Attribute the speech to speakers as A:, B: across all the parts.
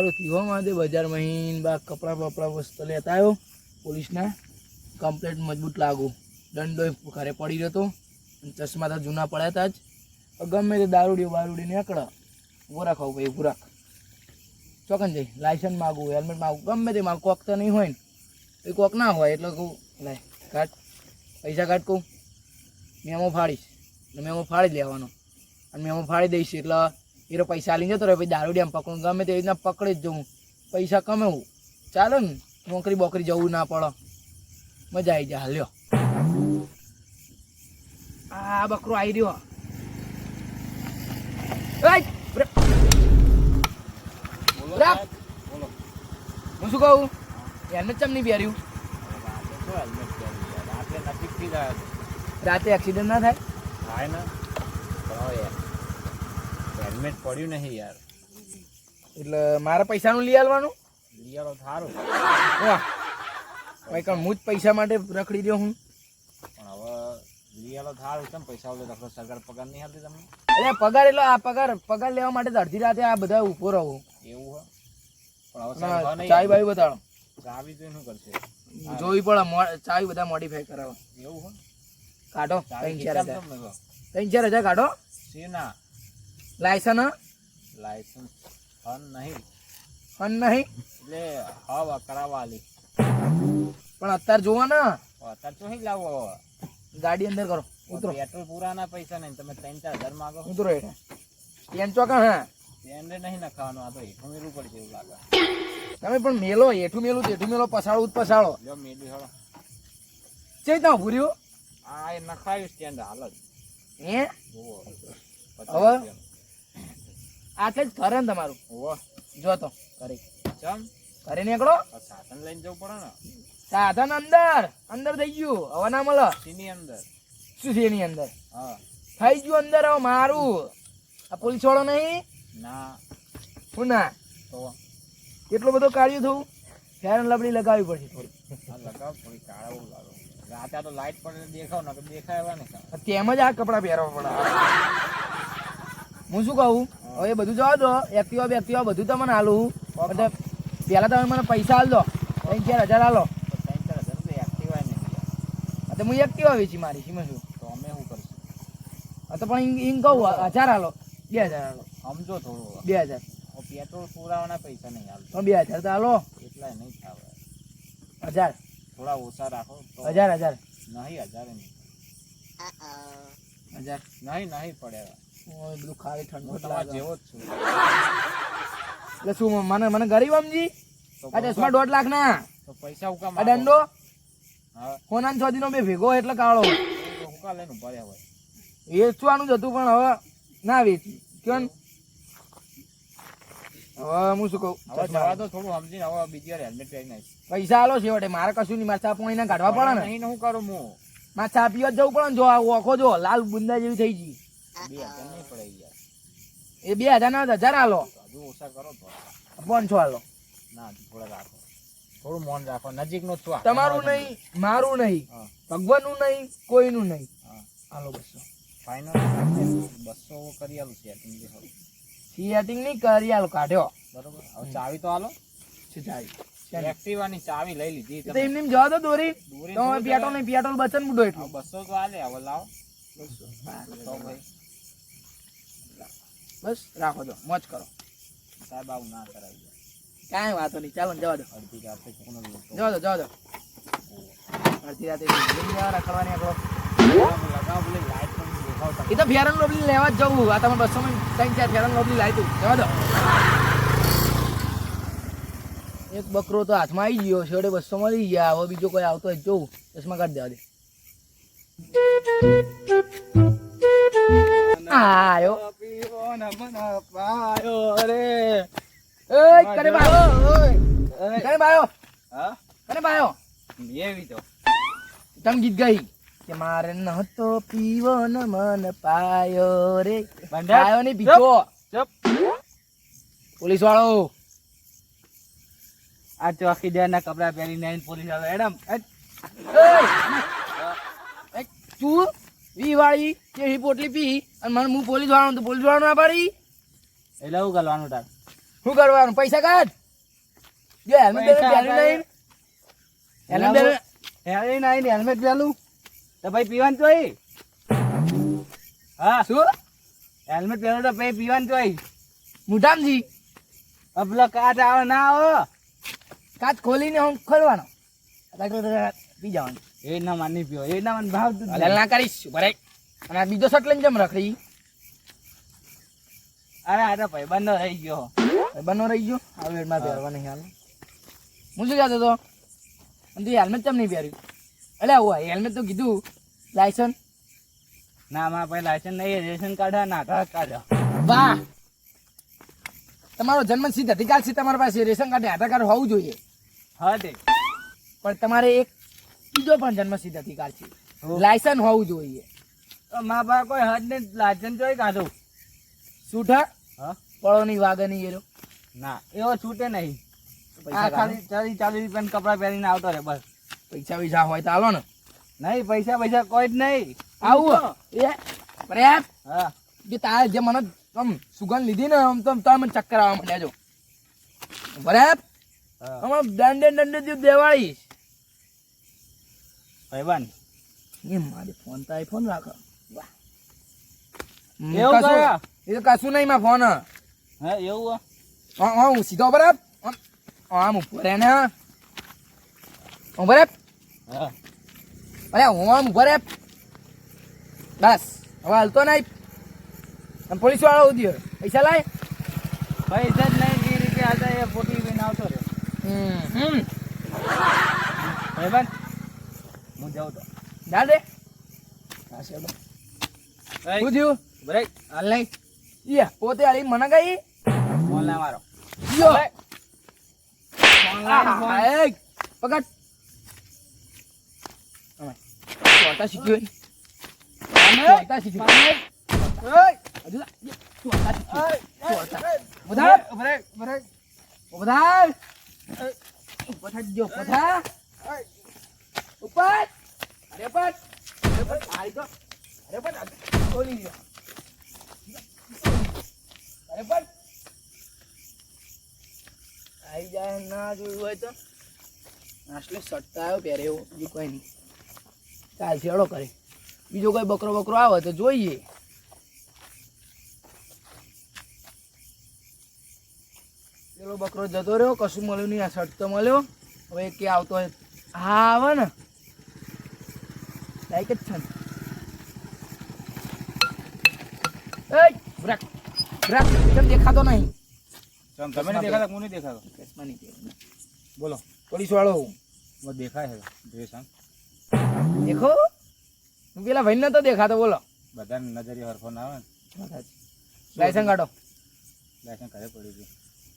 A: સારું થયું મારે બજારમાં હીન બા કપડાં બપડા વસ્તુ લેતા આવ્યો. પોલીસના કમ્પ્લેટ મજબૂત લાગુ. દંડો ઘરે પડી રહ્યો અને ચશ્મા તો જૂના પડ્યા હતા જ. ગમે તે દારૂડી બારૂડી નીકળે. ઊભો રાખો ભાઈ ઉભું રાખ. ચોકન જઈ. લાયસન્સ માગું હેલ્મેટ માગું ગમે તે માગું કોક તો નહીં હોય ને. એ કોક ના હોય એટલે કહું, લે, કાઢ. પૈસા કાઢ કહું. મેમો ફાડીશ. મેમો ફાડી લેવાનો. અને મેમો ફાડી દઈશ એટલે એરો પૈસા લઈને જતો રહે પછી દારૂડી આમ પકડું ગમે તે રીતના પકડી જ જવું પૈસા કમાવું ચાલે ને? નોકરી બોકરી જવું ના પડે. મજા આવી જાય. હાલ્યો આ બકરો આવી રહ્યો. હું શું કહું? એને ચમ નહીં પહેર્યું?
B: રાતે હેલ્મેટ
A: એક્સિડન્ટ ના થાય?
B: થાય ને. હેલ્મેટ પડ્યું નહીં યાર.
A: એટલે મારા પૈસાનું લઈ આવવાનું
B: લઈ આવો
A: સારું ભાઈ કારણ હું જ પૈસા માટે રખડી રહ્યો હું.
B: પણ હવે લઈ આવો સારું કેમ પૈસા ઓલે રખડો? સરકાર પગાર નહીં આપતી તમને?
A: અરે પગાર એટલે આ પગાર પગાર લેવા માટે અડધી રાતે આ બધા ઊભો રહું.
B: એવું હે? પણ હવે
A: ચાય બાય બતાડો.
B: ચાવી તો શું કરશે?
A: જોવી પડે મો- બધા મોડિફાઈ કરાવો.
B: એવું હે?
A: કાઢો ત્રણ ચાર હજાર. ત્રણ ચાર હજાર કાઢો.
B: શેના?
A: લાયસન્સ?
B: લાયસન્સ ફન નહીં.
A: ફન નહીં?
B: એટલે હવા કરાવવા આલી
A: પણ અત્યારે જોવો ને
B: અત્યારે તો નહીં લાવો.
A: ગાડી અંદર કરો. ઉતરો.
B: પેટ્રોલ પૂરાના પૈસા નહીં તમે ત્રણ ચાર હજાર માંગો.
A: ઉતરો એટલે સ્ટેન્ડ ચોકા હા?
B: તેને નહીં નખાવાનું આ તો હેઠું મેલું પડશે એવું લાગે.
A: તમે પણ મેલો હેઠું મેલું તેઠું મેલો પસાડો જ પસાડો
B: જો મેલું હળો.
A: ચઈ ત્યાં ઉભું રહ્યું
B: આ એ નખાયું સ્ટેન્ડ હાલ જ.
A: હે? હવે? આટલે જ ઘરે ને તમારું.
B: ઓવો
A: જો તો ઘરે.
B: ચમ.
A: ઘરે નીકળો.
B: સાધન લઈને જવું પડે ને.
A: સાધન અંદર. અંદર થઈ ગયું. હવે ના મળે.
B: સીની અંદર?
A: શું છે એની અંદર?
B: હા.
A: થઈ ગયું અંદર હવે મારું. આ પોલીસ વાળો નહીં?
B: ના.
A: હું ના?
B: તો?
A: એટલો બધો કાર્ય થયું? ફેરન લબડી લગાવવી પડશે થોડી.
B: લગાવ થોડી કાળા લાગે. રાતે તો લાઈટ પડે દેખાવ ને દેખાય ને
A: તેમ જ આ કપડાં પહેરવા પડે. હું શું કહું? હવે બધું જવા દો. એક્ટિવા બેક્ટિવા બધું તમને હાલું. એટલે પહેલાં તમે મને પૈસા હાલ દો. ત્રણ ચાર હજાર હાલો
B: તો ત્રણ ચાર હજાર તો એક્ટિવાય નહીં
A: તો હું એક્ટિવા વેચી મારી શીમાં શું?
B: તો અમે શું કરશું
A: તો પણ એમ કહું હજાર હાલો બે હજાર હાલો
B: સમજો થોડું.
A: બે હજાર.
B: પેટ્રોલ પુરાવાના પૈસા નહીં હાલો
A: તો બે હજાર તો હાલો
B: એટલા નહીં થાય
A: હજાર.
B: થોડા ઓછા રાખો
A: હજાર હજાર.
B: નહીં હજાર નહીં.
A: હજાર.
B: નહીં નહીં પડે.
A: બધું ખાલી ઠંડુ
B: તમારા જેવો જ છું.
A: એટલે શું મને મને ગરીબ સમજી આ ચશ્મા દોઢ લાખ ના
B: તો પૈસા ઉકા
A: આ દંડો?
B: કોના
A: હોનાન છ દિનો બે ભેગો એટલે કાળો.
B: ઉકા લઈને ભર્યા હોય?
A: વેચવાનું જ હતું પણ હવે ના વેચી. કેમ હવે હું શું કહું?
B: હવે જવા દો થોડું સમજીને હવે બીજી વાર હેલ્મેટ પહેરી નાખ
A: પૈસા આલો છેવટે. મારે કશું નહીં મારે સાપુ પાણી કાઢવા પડે ને.
B: અહીં હું કરું હું?
A: મારે પીવા જવું પડે ને જો આ ઓખો જો લાલ બુંદા જેવી થઈ ગઈ.
B: બે હજાર નહીં પડે યાર.
A: એ બે હજાર ના હજાર હાલો
B: હજુ ઓછા કરો તો.
A: પાંચસો હાલો
B: ના થોડા રાખો. થોડું મોન રાખો. નજીકનું છો
A: તમારું નહીં મારું નહીં ભગવાનનું નહીં કોઈનું નહીં. હાલો બસો.
B: ફાઈનલ બસો કરી આલું સેટિંગ.
A: સિયાટિંગ નહીં કરી આલો કાઢ્યો.
B: બરોબર? હવે ચાવી તો હાલો
A: છે ચાવી.
B: એક્ટિવાની ચાવી લઈ લીધી
A: તો એમને એમ જવા દો દોરી. તો પેટ્રોલ નહીં પેટ્રોલ બચન બુડો એટલું.
B: બસો તો હાલે હવે લાવો. ભાઈ.
A: બસ રાખો દો મોજ કરો.
B: સાહેબ આવું ના કરાવી
A: કાંઈ વાંધો નહીં ચાલો જવા દો.
B: અડધી રાતે
A: જવા દો જવા દો. અડધી રાતે રખડવાની આગળ
B: લગાવો પેલી લાઈટ પણ દેખાવ
A: એ તો ફેરન લોબલી લેવા જ જવું. આ તમે બસો માં ત્રણ ચાર ફેરન લોબલી લાવી તું. જવા દો. એક બકરો તો હાથમાં આવી ગયો છેવટે બસો મળી ગયા. હવે બીજો કોઈ આવતો હોય જોઉં. ચશ્મા કાઢ દેવા દે. આયો. એય, કને બાયો કને બાયો.
B: હા?
A: કને બાયો.
B: એવી તો.
A: તમ ગીત ગઈ કે મારે નહોતો પીવો ન મન પાયો રે. પાયો પીછો
B: ચપ
A: પોલીસ વાળો
B: આ ચોકીદારના કપડા પહેરીને પોલીસ વાળો
A: એડમ! તું. વી વાળી તે પોટલી પી અને મને હું પોલીસ વાળો તો પોલીસ વાળો ના પાડી.
B: એટલે શું કરવાનું તાર?
A: શું કરવાનું? પૈસા કાઢ. જો હેલ્મેટ પહેર્યું નહીં હેલ્મેટ પહેર્યું
B: નહીં હેલ્મેટ પેલું તો ભાઈ પીવાનું તો હા.
A: શું?
B: હેલ્મેટ પહેરો તો ભાઈ પીવાનું તો
A: મુઠામજી
B: અબલો કાચ આવે ના આવો.
A: કાચ ખોલીને હું ખોલવાનો પી જવાનું.
B: એ ના માની પીવો એ ના મને ભાવ
A: હલાલ ના કરીશ. ભરાઈ અને આ બીજો શર્ટ લઈને જમ રખડી?
B: અરે આ તો ભાઈ બંધો રહી ગયો.
A: બનો રહી ગયો? આ વેડમાં પહેરવા નહીં હાલ. હું શું કહેતો હતો? અને તું હેલ્મેટ કેમ નહીં પહેર્યું? એટલે આવું હેલ્મેટ તો કીધું. લાયસન્સ?
B: ના મારા પાસે લાયસન્સ નહીં રેશન કાર્ડ ના આધાર કાર્ડ બા
A: વાહ! તમારો જન્મ સિદ્ધ અધિકાર છે તમારા પાસે. રેશન કાર્ડ આધાર કાર્ડ હોવું જોઈએ.
B: હા તે.
A: પણ તમારે એક બીજો પણ જન્મ સિદ્ધ અધિકાર છે. લાયસન્સ હોવું જોઈએ.
B: મા બાપ કોઈ હદ ને લાયસન્સ જોઈ કાઢો.
A: છૂટા
B: હા?
A: પળોની નહીં એરો.
B: ના એવો છૂટે નહીં.
A: પૈસા
B: આ ખાલી ચાલી ચાલી રૂપિયા કપડા પહેરીને આવતો રહે બસ.
A: પૈસા પૈસા હોય તો હાલો ને.
B: નહીં પૈસા પૈસા કોઈ જ નહીં.
A: આવું એ પ્રયાસ
B: હા.
A: જે તારે જે મને તમ સુગંધ લીધી ને આમ તો તમે ચક્કર આવવા માંડ્યા છો બરાબર હમણાં દંડે દંડે દેવાળી.
B: ભાઈબંધ
A: એ મારે ફોન તો આઈફોન રાખો.
B: એવું કયા?
A: એ તો કશું નહીં માં ફોન હા
B: એવું હે?
A: હા હું સીધો બરાબર આમ ઉપર ને હું.
B: હા
A: અરે હું આમ ઊભો બસ હવે હાલતો નહીં. પોલીસ વાળો ઉદ્યો પૈસા લાય.
B: પૈસા જ નહીં જે રીતે હતા એ પોટી લઈને આવતો રહ્યો
A: હમ. હમ.
B: ભાઈબંધ હું જાઉં તો.
A: જા દે. હા છે શું થયું?
B: બ્રેક
A: હાલ નહીં. ઈએ પોતે હાલી મને ગઈ
B: ફોન લે મારો
A: યો પકડ. ચોરતા શીખ્યો. ચોરતા શીખ્યો હજુ ચોરતા શીખ્યો
B: ચોટા
A: બધા ઉપર થાક જો ઉપર થા. ઉપર અરે પર અરે પર આઈ તો અરે પર બોલી ગયો અરે આઈ જાય ના જોયું હોય તો. આટલે સટ્ટા આવ્યો પહેરે એવું, બીજું કોઈ નહીં. ચાલ છેડો કરે. બીજો કોઈ બકરો બકરો આવે તો જોઈએ. પેલો બકરો જતો રહ્યો, કશું મળ્યું નહીં. આ શર્ટ તો મળ્યો. હવે કે આવતો હોય. હા, આવે ને. લાઈક જ છે ને. બ્રેક બ્રેક કેમ દેખાતો નહીં?
B: ચમ તમે નહીં દેખાતા હું નહીં દેખાતો?
A: કેસમાં નહીં દેખાતો.
B: બોલો
A: પોલીસ વાળો હું.
B: મને દેખાય છે ડ્રેસ આમ
A: દેખો. હું પેલા ભાઈને તો દેખાતો બોલો.
B: બધાને નજરે હરખો ના આવે ને.
A: લાયસન્સ કાઢો.
B: લાયસન્સ ઘરે પડ્યું છે.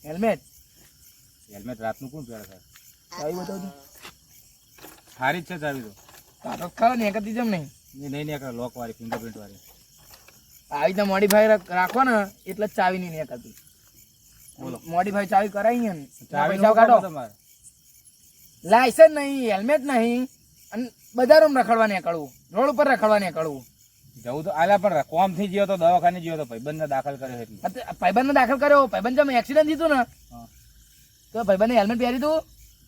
A: હેલ્મેટ.
B: હેલ્મેટ રાતનું કોણ પહેરે છે?
A: ચાવી બતાવજો
B: સારી જ છે ચાવી તો.
A: કાઢો ખાલી ને એકત્રીસ જેમ નહીં.
B: નહીં નહીં લોક વાળી ફિંગરપ્રિન્ટ વાળી.
A: આવી રીતે મોડીફાઈ રાખો ને એટલે ચાવી નહીં નીકળતી
B: બોલો.
A: મોડીફાઈ ચાવી કરાવી ને
B: ચાવી
A: પૈસા કાઢો. લાયસન્સ નહીં હેલ્મેટ નહીં અને બજારોમાં રખડવા નીકળવું. રોડ ઉપર રખડવા નીકળવું.
B: જવું તો આલા પણ કોમથી ગયો તો દવાખાને ગયો તો ભાઈબંધને દાખલ કર્યો એટલે.
A: ભાઈબંધને દાખલ કર્યો. ભાઈબંધ જેમ એક્સિડન્ટ થયું ને. તો ભાઈબંધને હેલ્મેટ પહેરી તું.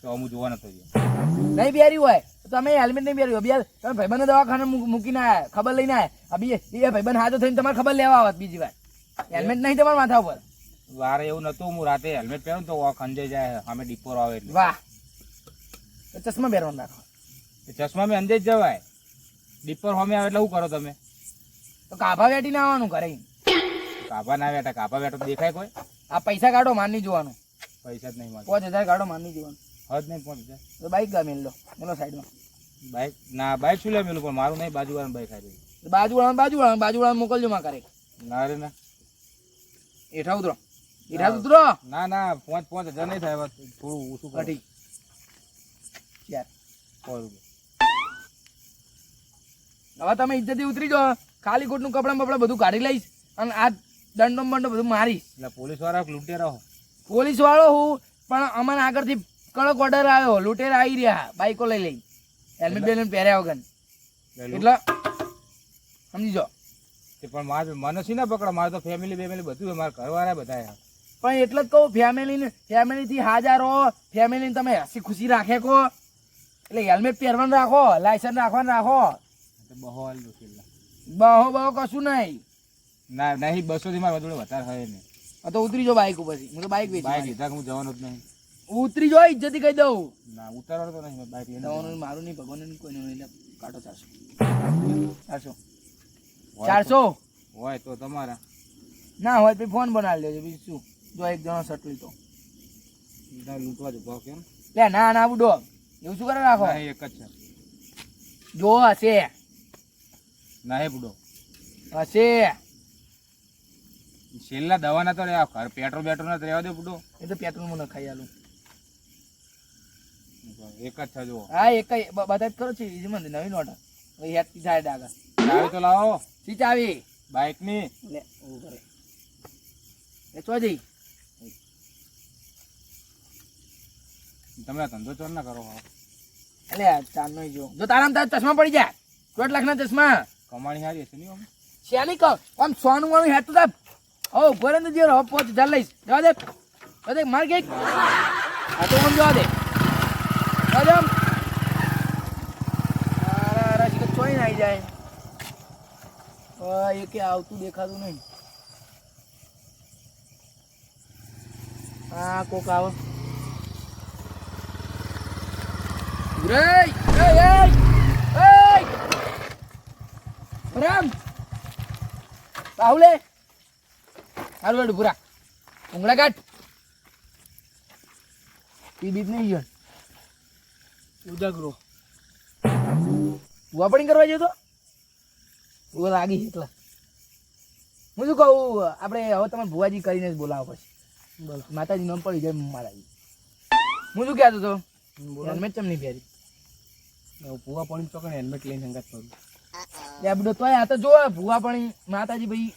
B: તો હું જોવા નતો ગયો.
A: નહીં પહેર્યું હોય. તો તમે હેલ્મેટ નહીં પહેર્યું. બે તમે ભાઈબંધ દવાખાને મૂક- મૂકીને આવ્યા ખબર લઈને આવ્યા બી એ ભાઈબંધ હાથો થઈને તમારે ખબર લેવા આવત બીજી વાર. હેલ્મેટ નહીં તમારા માથા ઉપર.
B: વારે એવું નતું હું રાતે હેલ્મેટ પહેરું તો વોક અંજાઈ જાય. અમે ડિપોર આવે એટલે.
A: વાહ. ચશ્મા પહેરવાનું રાખો.
B: ચશ્મા મેં અંજાઈ જ જવાય. ડીપોર હોમે આવે એટલે શું કરો તમે?
A: તો કાભા વેટીને આવવાનું ઘરે.
B: કાભા ના બેઠા કાભા બેઠો દેખાય કોઈ?
A: આ પૈસા કાઢો માની જોવાનું.
B: પૈસા જ નહીં મળે
A: પાંચ હજાર કાઢો માની જોવાનું.
B: હદ નહીં પહોંચે
A: તો બાઈક ગમે લો. બોલો સાઈડમાં.
B: બાઇક ના બાઇક શું લે પેલું પણ મારું નહીં બાજુવાળાનું બાઇક આવી
A: બાજુ બાજુવાળાનું બાજુવાળાનું વાળા મોકલજો માં કરે
B: ના રે ના.
A: એઠા ઉતરો. એઠા ઉતરો.
B: ના ના પાંચ પાંચ હજાર નહીં થાય થોડું ઓછું કરો.
A: ચાર.
B: સો રૂપિયા.
A: હવે તમે ઇજ્જતથી ઉતરી જાઓ. ખાલી કોટનું કપડાં બપડા બધું કાઢી લઈશ અને આ દંડો બંડો બધું મારીશ.
B: એટલે પોલીસવાળા લૂંટે રહો
A: પોલીસ વાળો હું પણ અમારે આગળથી કડક ઓર્ડર આવ્યો લૂંટેરા આવી રહ્યા બાઈકો લઈ લઈ. હેલ્મેટ બેલ્મેટ પહેર્યા વગર. એટલે સમજી જાઓ.
B: પણ મારે મને શી ના પકડો? મારે તો ફેમિલી બેમિલી બધું મારા ઘરવાળા બધા
A: પણ એટલે જ કહું ફેમિલી ફેમિલીથી હાજર રહો ફેમિલીને તમે હસી ખુશી રાખે કો. એટલે હેલ્મેટ પહેરવાનું રાખો લાયસન્સ રાખવાનું રાખો.
C: બહો
A: બહુ બહો કશું નહીં.
C: ના નહીં બસો થી મારા વધારે હોય નહીં.
A: તો ઉતરી જો બાઈક ઉપર. હું તો બાઈક
C: બાઇક લીધા હું જવાનું જ નહીં.
A: ઉતરી જો ઇજ્જતી કહી દઉં.
C: ના ઉતારવાનો તો નહીં બાઈક લઈને
A: તમારું મારું નહીં ભગવાન કોઈનું નહીં કાઢો ચારસો ચારસો ચારસો?
C: હોય તો તમારા.
A: ના હોય તો ફોન બનાવી લેજો બીજું શું? જો એક જણો સટલી તો.
C: લૂંટવા જ ભાવ કેમ?
A: લે ના ના બુડો એવું શું કરે રાખો?
C: એક જ છે.
A: જો હશે.
C: ના હે બુડો.
A: હશે.
C: છેલ્લા દવાના તો રહ્યા ઘર પેટ્રોલ બેટ્રોલ ના રહેવા દે બુડો.
A: એ તો પેટ્રોલ મને ખાઈ આલું.
C: એક જ છે જો
A: હા એક જ. બધા જ કરો છે ઈજી મંદિર નવી નોટ. હવે થી જાય ડાગા
C: ચાવી તો લાવો.
A: સી ચાવી?
C: બાઇકની
A: લે ઊભું કરે એ ચો જઈ?
C: તમે ધંધો ચોર ના કરો.
A: એટલે ચાર નો જો. જો તારામ તાર ચશ્મા પડી જાય. ચોટ લાખ ના ચશ્મા.
C: કમાણી હારી હશે નહીં
A: શેની કહો આમ સોનું વાળું હેડ તો તાપ ઓ ને જે રહો પોચ હજાર લઈશ. જવા દે. જવા દે માર ગઈ આ તો આમ જવા દે. આમ અરે અરે શીખર ચોઈ નાઈ જાય. એ કે આવતું દેખાતું નહીં. આ કોક આવો. રામ. રાહુલે હારું હેડ પૂરા ઉંગળા કાઢ. પી બીજ નહીં ગયો ઉજાગરો વાપણી કરવા જતો ઉવા લાગી છે એટલે. હું શું કહું આપણે હવે તમે ભુવાજી કરીને જ બોલાવો પછી બોલો માતાજી નામ પડી જાય મારાજી. હું શું કહેતો હતો? હેલ્મેટ ચમ નહીં પહેરી?
C: ભુવા પાણી ચોકને હેલ્મેટ લઈને હંગાત કરું.
A: એ બધો તોય આ તો જો ભુવા પણ માતાજી ભાઈ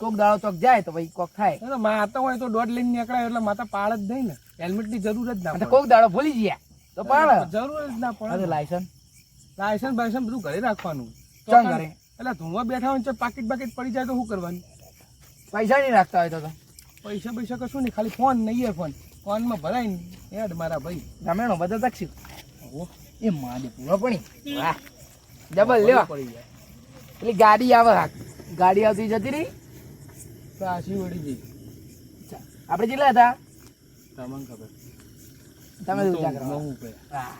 A: કોક દાળો ચોક જાય તો ભાઈ કોક થાય.
C: માતા હોય તો દોઢ લઈને નીકળાય એટલે માતા પાડ જ નહીં ને. હેલ્મેટની જરૂર જ ના
A: કોક દાડો ભૂલી ગયા તો પણ
C: જરૂર જ ના
A: અરે લાયસન્સ
C: લાયસન્સ બાયસન્સ બધું ઘરે રાખવાનું.
A: ચાલ ઘરે?
C: એટલે ધુવા બેઠા હોય છે પાકીટ બાકીટ પડી જાય તો શું કરવાનું?
A: પૈસા નહીં રાખતા હોય તો
C: પૈસા પૈસા કશું નહીં ખાલી ફોન નહીં ફોન. ફોનમાં ભરાય ને. હેડ મારા ભાઈ.
A: રમેણો બધા શીખ એ માડી પૂરો પડી. વાહ. ડબલ લેવા.
C: પડી જાય.
A: એટલે ગાડી આવે ગાડી આવતી જતી રહી.
C: પાછી વળી જઈ.
A: આપણે કેટલા હતા?
C: તમને ખબર.
A: તમે
C: હું
A: તો કરો.
C: હું.
A: હા.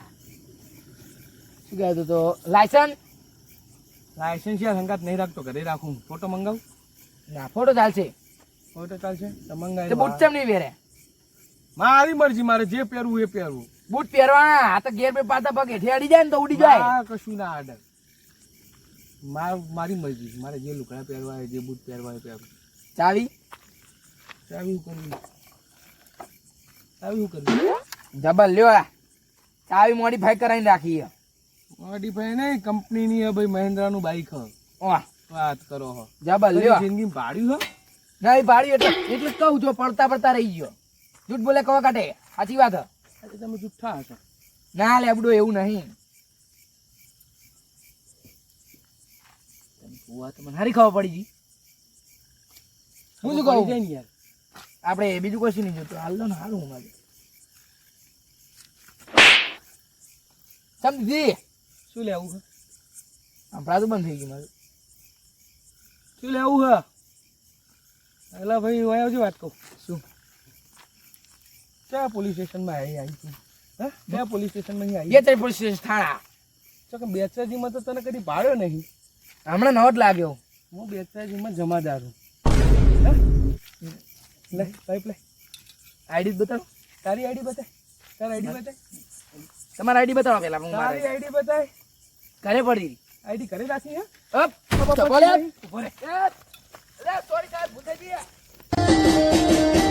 A: શું કહેતો તો લાયસન્સ
C: લાયસન્સ યાર સંગાત નહીં રાખતો ઘરે રાખું. ફોટો મંગાવું?
A: ના ફોટો ચાલશે.
C: ફોટો ચાલશે? તો
A: તે
C: મંગાવી
A: બૂટ ચમ નહીં પહેરે?
C: મારી મરજી મારે જે પહેરવું એ પહેરવું.
A: બૂટ પહેરવાના આ તો ગેર પે પાતા પગ હેઠે અડી જાય ને તો ઉડી જાય.
C: કશું ના આડર માર- મારી મરજી મારે જે લુકડા પહેરવા હોય જે બૂટ પહેરવા હોય એ પહેરવું
A: ચાવી?
C: ચાવી શું કરવી ચાવી કરવી
A: જબલ લ્યો. ચાવી મોડીફાઈ કરાવીને રાખી છે.
C: મોડીફાઈ નહીં કંપનીની હે ભાઈ મહિન્દ્રાનું બાઈક હ. વાત કરો હો.
A: જબર લ્યો.
C: જિંદગી ભાડ્યું હો?
A: ના એ ભાડી એટલે એટલે કહું જો પડતા પડતા રહી ગયો. જૂઠ બોલે કવા કાઢે સાચી વાત
C: હે. તમે જૂઠા હશો.
A: ના લેબડો એવું નહીં. ભૂવા તો મને હારી ખબર પડી ગઈ. હું શું કહું? આપણે બીજું કશું નહીં જોતું. હાલ ને હારું હું મારે સમજી
C: શું લેવું હે?
A: સંભળાતું બંધ થઈ ગયું મારું.
C: શું લેવું હે? એટલે ભાઈ હું આવજો વાત કહું.
A: શું?
C: ક્યાં પોલીસ સ્ટેશનમાં આવી આવી તું? હે? ક્યાં પોલીસ સ્ટેશનમાં અહીં
A: બે
C: આવી
A: ત્રણ પોલીસ સ્ટેશન થાણા.
C: તો કે બેચરાજીમાં તો તને કદી ભાડ્યો નહીં.
A: હમણાં નવો જ લાગ્યો.
C: હું બેચરાજીમાં જમાદાર છું હે? લે પાઇપ લે.
A: આઈડી બતાવો.
C: તારી આઈડી બતાવ તારી આઈડી બતાય.
A: તમારી આઈડી બતાવો પેલા હું મારે.
C: આઈડી બતાય.
A: ઘરે પડી.
C: આઈડી ઘરે રાખી
A: અપ ઊભો રે. સોરી સાહેબ, ભૂલ થઈ ગઈ.